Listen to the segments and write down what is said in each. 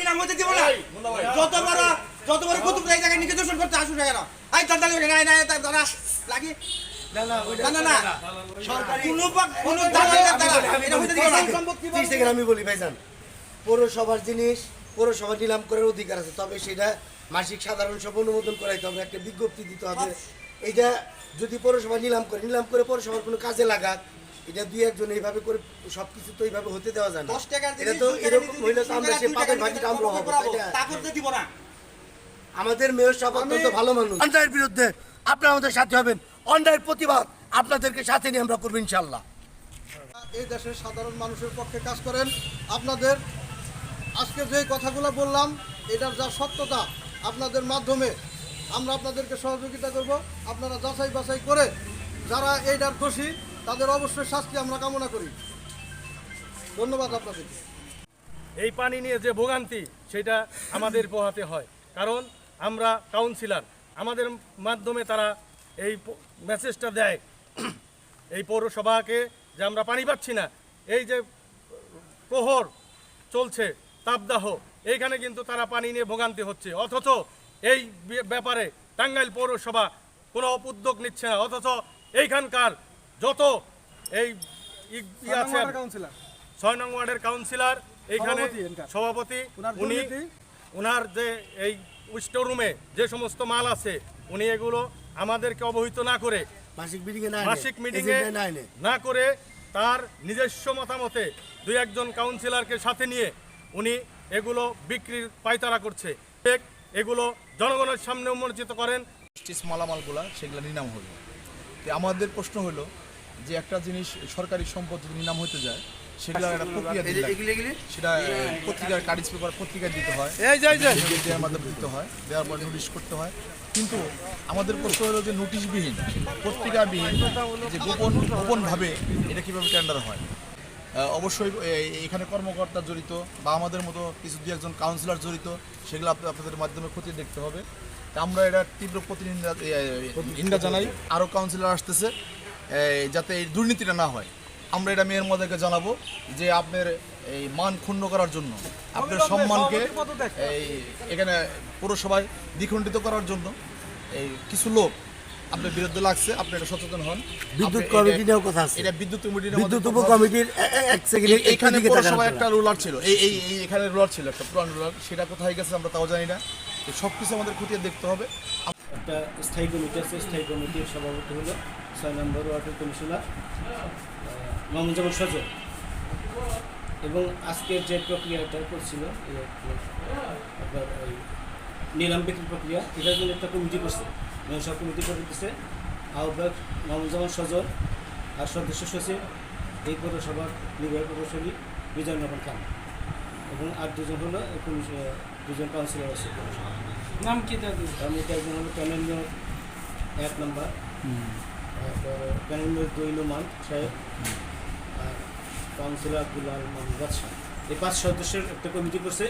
নিলাম হতে দিব না যত বড় যত বড় কুতুব এই জায়গায় নিজে করতে আসুন কেন? আই তার তার দাঁড়া লাগি। আমি বলি ভাইজান। পৌরসভার জিনিস পৌরসভা নিলাম করার অধিকার আছে তবে সেটা মাসিক সাধারণ সভা অনুমোদন করাইতে হবে একটা বিজ্ঞপ্তি দিতে হবে। এটা যদি পৌরসভা নিলাম করে নিলাম করে পৌরসভার কোনো কাজে লাগাক এটা দুই একজন এইভাবে করে সবকিছু তো এইভাবে হতে দেওয়া যায় না। দশ টাকার এটা তো এরকম হইলে তো আমরা সে টাকার ভাগিটা আমরা হব। দিব না। আমাদের মেয়র সাহেব অত্যন্ত ভালো মানুষ। অন্যায়ের বিরুদ্ধে আপনারা আমাদের সাথে হবেন। অন্যায়ের প্রতিবাদ আপনাদেরকে সাথে নিয়ে আমরা করব ইনশাল্লাহ এই দেশের সাধারণ মানুষের পক্ষে কাজ করেন। আপনাদের আজকে যে কথাগুলো বললাম এটার যা সত্যতা আপনাদের মাধ্যমে আমরা আপনাদেরকে সহযোগিতা করব। আপনারা যাচাই বাছাই করে যারা এইটার দোষী তাদের অবশ্যই শাস্তি আমরা কামনা করি। ধন্যবাদ আপনাদেরকে। এই পানি নিয়ে যে ভোগান্তি, সেটা আমাদের পোহাতে হয়। কারণ আমরা কাউন্সিলর আমাদের মাধ্যমে তারা এই মেসেজটা দেয়। এই পৌরসভাকে যে আমরা পানি পাচ্ছি না, এই যে প্রহর চলছে, তাপদাহ, এইখানে কিন্তু তারা পানি নিয়ে ভোগান্তি হচ্ছে। অথচ এই ব্যাপারে টাঙ্গাইল পৌরসভা কোনো উদ্যোগ নিচ্ছে না। অথচ এইখানকার যত এই আছে ছয় নং ওয়ার্ডের কাউন্সিলর এইখানে সভাপতি উনি ওনার যে এই স্টোর রুমে যে সমস্ত মাল আছে উনি এগুলো আমাদেরকে অবহিত না করে মাসিক মিটিংয়ে না মাসিক মিটিংয়ে না করে তার নিজস্ব মতামতে দুই একজন কাউন্সিলরকে সাথে নিয়ে উনি এগুলো বিক্রির পায়তারা করছে। এগুলো জনগণের সামনে উন্মোচিত করেন। মালামালগুলা সেগুলো নিলাম হলো। আমাদের প্রশ্ন হলো যে একটা জিনিস সরকারি সম্পদ যদি নিলাম হতে যায় সেগুলো একটা প্রক্রিয়া দিতে সেটা পত্রিকার কাগজ পেপার পত্রিকায় দিতে হয়। দেওয়ার মাধ্যমে দিতে হয় দেওয়ার পর নোটিশ করতে হয়। কিন্তু আমাদের প্রশ্ন হলো যে নোটিশবিহীন পত্রিকাবিহীন যে গোপন গোপনভাবে এটা কীভাবে টেন্ডার হয়? অবশ্যই এখানে কর্মকর্তা জড়িত বা আমাদের মতো কিছু দু একজন কাউন্সিলর জড়িত সেগুলো আপনাদের মাধ্যমে খতিয়ে দেখতে হবে। আমরা এটা তীব্র প্রতিনিন্দা জানাই। আরও কাউন্সিলর আসতেছে। যাতে এই দুর্নীতিটা না হয়। আমরা এটা মেয়ের মধ্যে জানাব যে আপনার এই মান ক্ষুণ্ণ করার জন্য আপনার সম্মানকে এই এখানে পৌরসভায় দ্বিখণ্ডিত করার জন্য এই কিছু লোক আপনার বিরুদ্ধে লাগছে আপনি এটা সচেতন হন। বিদ্যুৎ কমিটি নিয়েও কথা আছে। এটা বিদ্যুৎ কমিটির বিদ্যুৎ এ- এ- এক সেকেন্ড এইখানে পৌরসভায় একটা রুলার ছিল। এই এই এই এখানে রুলার ছিল একটা পুরান রুলার। সেটা কোথায় গেছে আমরা তাও জানি না। তো সব কিছু আমাদের খতিয়ে দেখতে হবে। একটা স্থায়ী কমিটি আছে স্থায়ী কমিটির সভাপতি হলো ছয় নম্বর ওয়ার্ডের কমিশনার মামুজামান সজল। এবং আজকের যে প্রক্রিয়াটা করছিল এই আপনার ওই নিলাম বিক্রি প্রক্রিয়া এটার জন্য একটা কমিটি করছে। সব কমিটি করে দিচ্ছে আহ্বায়ক মামুজামান সজল আর সদস্য সচিব এই পৌরসভার নির্বাহী প্রকৌশলী বিজয় নবন খান। এবং আর দুজন হলো দুজন কাউন্সিলর আছে। নাম কি তার মধ্যে একজন হলো? প্যানেল এক নম্বর। তারপর প্যানেল মেয়র দুই নোমান সাহেব আর কাউন্সিলর আব্দুল্লাহ মোহাম্মদ শাহ এই পাঁচ সদস্যের একটা কমিটি করছে।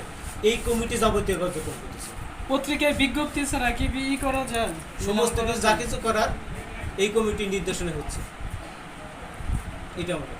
এই কমিটি যাবতীয় কার্যক্রম করতেছে পত্রিকায় বিজ্ঞপ্তি ছাড়া কি ই করা যায়। সমস্ত কিছু যা কিছু করার এই কমিটির নির্দেশনা হচ্ছে। এটা আমরা